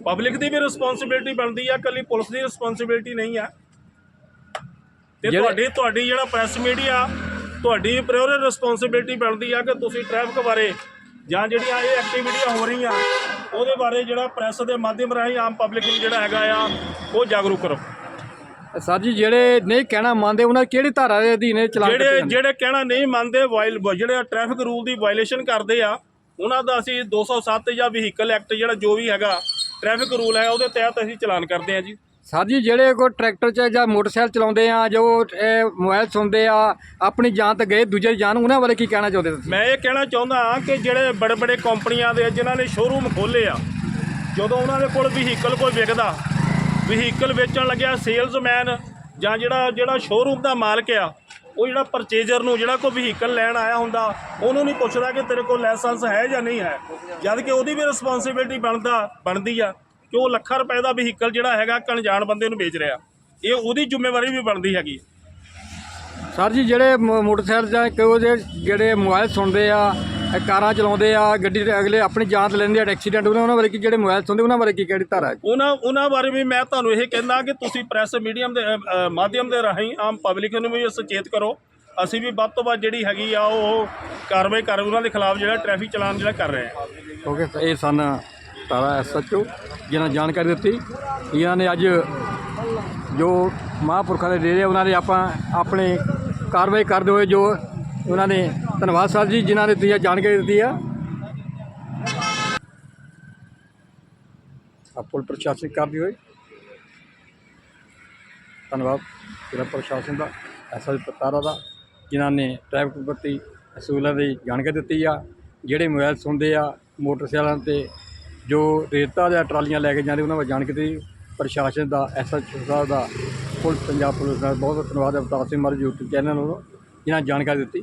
Public ਦੀ ਵੀ responsibility ਬਣਦੀ ਆ ਕੱਲੀ ਪੁਲਿਸ ਦੀ ਰਿਸਪੌਂਸਿਬਿਲਟੀ ਨਹੀਂ ਆ ਤੇ ਜਿਹੜੇ- ਤੁਹਾਡੀ ਤੁਹਾਡੀ ਜਿਹੜਾ ਪ੍ਰੈਸ ਮੀਡੀਆ ਤੁਹਾਡੀ ਪ੍ਰਾਇੋਰੀ ਰਿਸਪੌਂਸਿਬਿਲਟੀ ਬਣਦੀ ਆ ਕਿ ਤੁਸੀਂ ਟ੍ਰੈਫਿਕ ਬਾਰੇ ਜਾਂ ਜਿਹੜੀਆਂ ਇਹ ਐਕਟੀਵਿਟੀਆਂ ਹੋ ਰਹੀਆਂ ਉਹਦੇ ਬਾਰੇ ਜਿਹੜਾ ਪ੍ਰੈਸ ਦੇ ਮਾਧਿਅਮ ਰਾਹੀਂ ਆਮ ਪਬਲਿਕ ਨੂੰ ਜਿਹੜਾ ਹੈਗਾ ਆ ਉਹ ਜਾਗਰੂਕ ਕਰੋ ਸਰ ਜੀ ਜਿਹੜੇ ਨਹੀਂ ਕਹਿਣਾ ਮੰਨਦੇ ਉਹਨਾਂ ਕਿਹੜੀ ਧਾਰਾ ਦੇ ਅਧੀਨ ਇਹ ਚਲਾਨ ਕੱਟੇ ਜਿਹੜੇ ਜਾਂਦੇ? ਜਿਹੜੇ ਕਹਿਣਾ ਨਹੀਂ ਮੰਨਦੇ ਵਾਇਲ ਜਿਹੜੇ ਟ੍ਰੈਫਿਕ ਰੂਲ ਦੀ ਵਾਇਲੇਸ਼ਨ ਕਰਦੇ ਆ ਉਹਨਾਂ ਦਾ ਅਸੀਂ 207 ਜਾਂ ਵਹੀਕਲ ਐਕਟ ਜਿਹੜਾ ਜੋ ਵੀ ਹੈਗਾ ਟ੍ਰੈਫਿਕ ਰੂਲ ਹੈ ਉਹਦੇ ਤਹਿਤ ਅਸੀਂ ਚਲਾਨ ਕਰਦੇ ਆ ਜੀ। ਸਰ ਜੀ ਜਿਹੜੇ ਕੋਈ ਟਰੈਕਟਰ 'ਚ ਜਾਂ ਮੋਟਰਸਾਈਕਲ ਚਲਾਉਂਦੇ ਆ ਜੋ ਇਹ ਮੋਬਾਈਲ ਸੁਣਦੇ ਆ ਆਪਣੀ ਜਾਨ ਤੇ ਗਏ ਦੂਜੇ ਦੀ ਜਾਨ ਉਹਨਾਂ ਬਾਰੇ ਕੀ ਕਹਿਣਾ ਚਾਹੁੰਦੇ ਤੁਸੀਂ? ਮੈਂ ਇਹ ਕਹਿਣਾ ਚਾਹੁੰਦਾ ਹਾਂ ਕਿ ਜਿਹੜੇ ਬੜੇ ਬੜੇ ਕੰਪਨੀਆਂ ਦੇ ਜਿਨ੍ਹਾਂ ਨੇ ਸ਼ੋਰੂਮ ਖੋਲੇ ਆ ਜਦੋਂ ਉਹਨਾਂ ਦੇ ਕੋਲ ਵਹੀਕਲ ਕੋਈ ਵਿਕਦਾ ਵਹੀਕਲ ਵੇਚਣ ਲੱਗਿਆ ਸੇਲਜ਼ਮੈਨ ਜਾਂ ਜਿਹੜਾ ਜਿਹੜਾ ਸ਼ੋਰੂਮ ਦਾ ਮਾਲਕ ਆ ਉਹ ਜਿਹੜਾ ਪਰਚੇਜ਼ਰ ਨੂੰ ਜਿਹੜਾ ਕੋਈ ਵਹੀਕਲ ਲੈਣ ਆਇਆ ਹੁੰਦਾ, ਉਹਨੂੰ ਨਹੀਂ ਪੁੱਛਦਾ ਕਿ ਤੇਰੇ ਕੋਲ ਲਾਇਸੈਂਸ ਹੈ ਜਾਂ ਨਹੀਂ ਹੈ। ਜਦ ਕਿ ਉਹਦੀ ਵੀ ਰਿਸਪੌਂਸਿਬਿਲਟੀ ਬਣਦਾ, ਬਣਦੀ ਆ ਕਿ ਉਹ ਲੱਖਾਂ ਰੁਪਏ ਦਾ ਵਹੀਕਲ ਜਿਹੜਾ ਹੈਗਾ ਇੱਕ ਅਣਜਾਣ ਬੰਦੇ ਨੂੰ ਵੇਚ ਰਿਹਾ। ਇਹ ਉਹਦੀ ਜ਼ਿੰਮੇਵਾਰੀ ਵੀ ਬਣਦੀ ਹੈਗੀ। ਸਰ ਜੀ, ਜਿਹੜੇ ਮੋ- ਮੋਟਰਸਾਈਕਲ ਜਾਂ ਕੋਈ ਦੇ ਜਿਹੜੇ ਮੋਬਾਈਲ ਸੁਣਦੇ ਆ ਇਹ ਕਾਰਾਂ ਚਲਾਉਂਦੇ ਆ ਗੱਡੀ ਦੇ ਅਗਲੇ ਆਪਣੀ ਜਾਨ ਲੈਂਦੇ ਆ ਐਕਸੀਡੈਂਟ ਉਹਨਾਂ ਉਹਨਾਂ ਬਾਰੇ ਕੀ ਜਿਹੜੇ ਮੋਬਾਈਲ ਸੁਣਦੇ ਉਹਨਾਂ ਬਾਰੇ ਕੀ ਕਿਹੜੀ ਧਾਰਾ ਹੈ ਉਹਨਾਂ ਉਹਨਾਂ ਬਾਰੇ ਵੀ ਮੈਂ ਤੁਹਾਨੂੰ ਇਹ ਕਹਿੰਦਾ ਕਿ ਤੁਸੀਂ ਪ੍ਰੈਸ ਮੀਡੀਅਮ ਦੇ ਅ, ਅ, ਮਾਧਿਅਮ ਦੇ ਰਾਹੀਂ ਆਮ ਪਬਲਿਕ ਨੂੰ ਵੀ ਸੁਚੇਤ ਕਰੋ। ਅਸੀਂ ਵੀ ਵੱਧ ਤੋਂ ਵੱਧ ਜਿਹੜੀ ਹੈਗੀ ਆ ਉਹ ਕਾਰਵਾਈ ਕਰ ਉਹਨਾਂ ਦੇ ਖਿਲਾਫ ਜਿਹੜਾ ਟ੍ਰੈਫਿਕ ਚਲਾਨ ਜਿਹੜਾ ਕਰ ਰਹੇ ਆ। ਓਕੇ ਸਰ, ਇਹ ਸਨ ਤਾਰਾ ਐਸਐਚਓ ਜਿਨ੍ਹਾਂ ਨੇ ਜਾਣਕਾਰੀ ਦਿੱਤੀ। ਇਹਨਾਂ ਨੇ ਅੱਜ ਜੋ ਮਹਾਂਪੁਰਖਾਂ ਦੇ ਡੇਰੇ ਉਹਨਾਂ ਨੇ ਆਪਾਂ ਆਪਣੇ ਕਾਰਵਾਈ ਕਰਦੇ ਹੋਏ ਜੋ ਉਹਨਾਂ ਨੇ ਧੰਨਵਾਦ ਸਰ ਜੀ, ਜਿਨ੍ਹਾਂ ਨੇ ਤੁਸੀਂ ਜਾਣਕਾਰੀ ਦਿੱਤੀ ਆ। ਆਪੋਲ ਪ੍ਰਸ਼ਾਸਨ ਕਰਦੇ ਹੋਏ ਧੰਨਵਾਦ ਜ਼ਿਲ੍ਹਾ ਪ੍ਰਸ਼ਾਸਨ ਦਾ ਐਸਾ ਪਤਾਰਾ ਦਾ, ਜਿਨ੍ਹਾਂ ਨੇ ਟ੍ਰੈਫਿਕ ਪ੍ਰਤੀ ਅਸੂਲਾਂ ਦੀ ਜਾਣਕਾਰੀ ਦਿੱਤੀ ਆ। ਜਿਹੜੇ ਮੋਬਾਈਲ ਸੁਣਦੇ ਆ, ਮੋਟਰਸਾਈਕਲਾਂ ਤੇ ਜੋ ਰੇਤਾ ਜਾਂ ਟਰਾਲੀਆਂ ਲੈ ਕੇ ਜਾਂਦੇ, ਉਹਨਾਂ ਬਾਰੇ ਜਾਣਕਾਰੀ ਪ੍ਰਸ਼ਾਸਨ ਦਾ ਐਸਐਚਓ ਸਾਹਿਬ ਦਾ ਪੁਲਿਸ ਪੰਜਾਬ ਪੁਲਿਸ ਦਾ ਬਹੁਤ ਬਹੁਤ ਧੰਨਵਾਦ। ਅਵਤਾਰ ਸਿੰਘ ਮਾਰ YouTube ਚੈਨਲ ਨੂੰ ਜਿਨ੍ਹਾਂ ਨੇ ਜਾਣਕਾਰੀ ਦਿੱਤੀ।